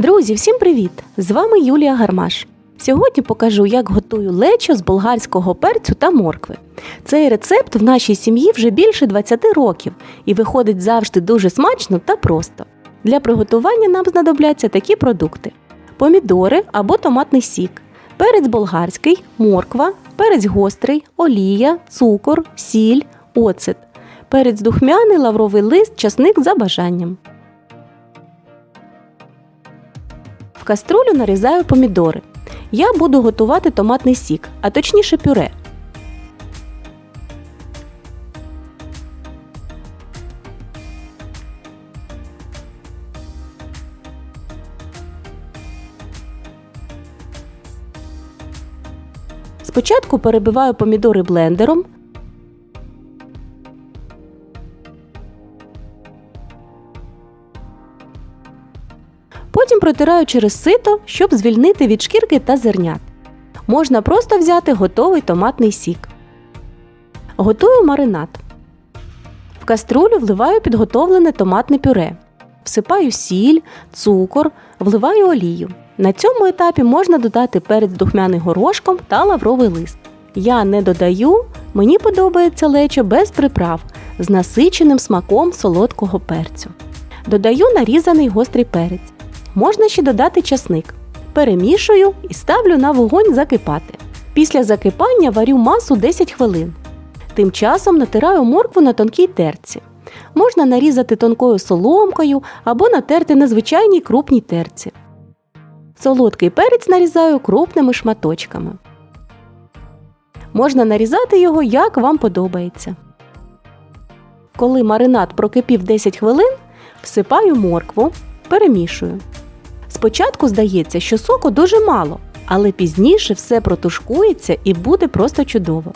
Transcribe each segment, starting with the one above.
Друзі, всім привіт! З вами Юлія Гармаш. Сьогодні покажу, як готую лечо з болгарського перцю та моркви. Цей рецепт в нашій сім'ї вже більше 20 років і виходить завжди дуже смачно та просто. Для приготування нам знадобляться такі продукти: помідори або томатний сік, перець болгарський, морква, перець гострий, олія, цукор, сіль, оцет, перець духмяний, лавровий лист, часник за бажанням. В каструлю нарізаю помідори. Я буду готувати томатний сік, а точніше пюре. Спочатку перебиваю помідори блендером. Потім протираю через сито, щоб звільнити від шкірки та зернят. Можна просто взяти готовий томатний сік. Готую маринад. В каструлю вливаю підготовлене томатне пюре. Всипаю сіль, цукор, вливаю олію. На цьому етапі можна додати перець духмяний горошком та лавровий лист. Я не додаю, мені подобається лечо без приправ з насиченим смаком солодкого перцю. Додаю нарізаний гострий перець. Можна ще додати часник. Перемішую і ставлю на вогонь закипати. Після закипання варю масу 10 хвилин. Тим часом натираю моркву на тонкій терці. Можна нарізати тонкою соломкою або натерти на звичайній крупній терці. Солодкий перець нарізаю крупними шматочками. Можна нарізати його як вам подобається. Коли маринад прокипів 10 хвилин, всипаю моркву, перемішую. Спочатку здається, що соку дуже мало, але пізніше все протушкується і буде просто чудово.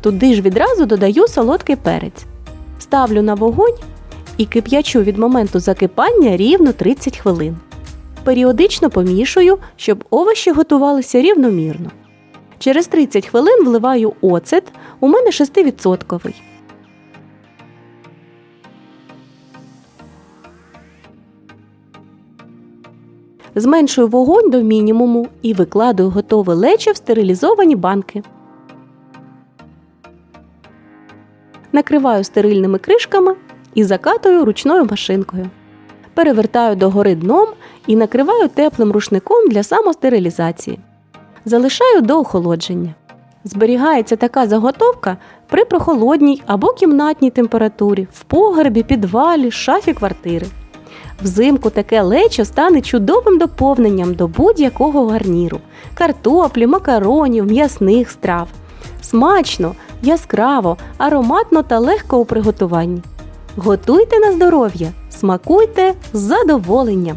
Туди ж відразу додаю солодкий перець. Ставлю на вогонь і кип'ячу від моменту закипання рівно 30 хвилин. Періодично помішую, щоб овочі готувалися рівномірно. Через 30 хвилин вливаю оцет, у мене 6%. Зменшую вогонь до мінімуму і викладаю готове лечо в стерилізовані банки. Накриваю стерильними кришками і закатую ручною машинкою. Перевертаю догори дном і накриваю теплим рушником для самостерилізації. Залишаю до охолодження. Зберігається така заготовка при прохолодній або кімнатній температурі, в погребі, підвалі, шафі квартири. Взимку таке лечо стане чудовим доповненням до будь-якого гарніру картоплі, макаронів, м'ясних страв. Смачно, яскраво, ароматно та легко у приготуванні. Готуйте на здоров'я, смакуйте з задоволенням!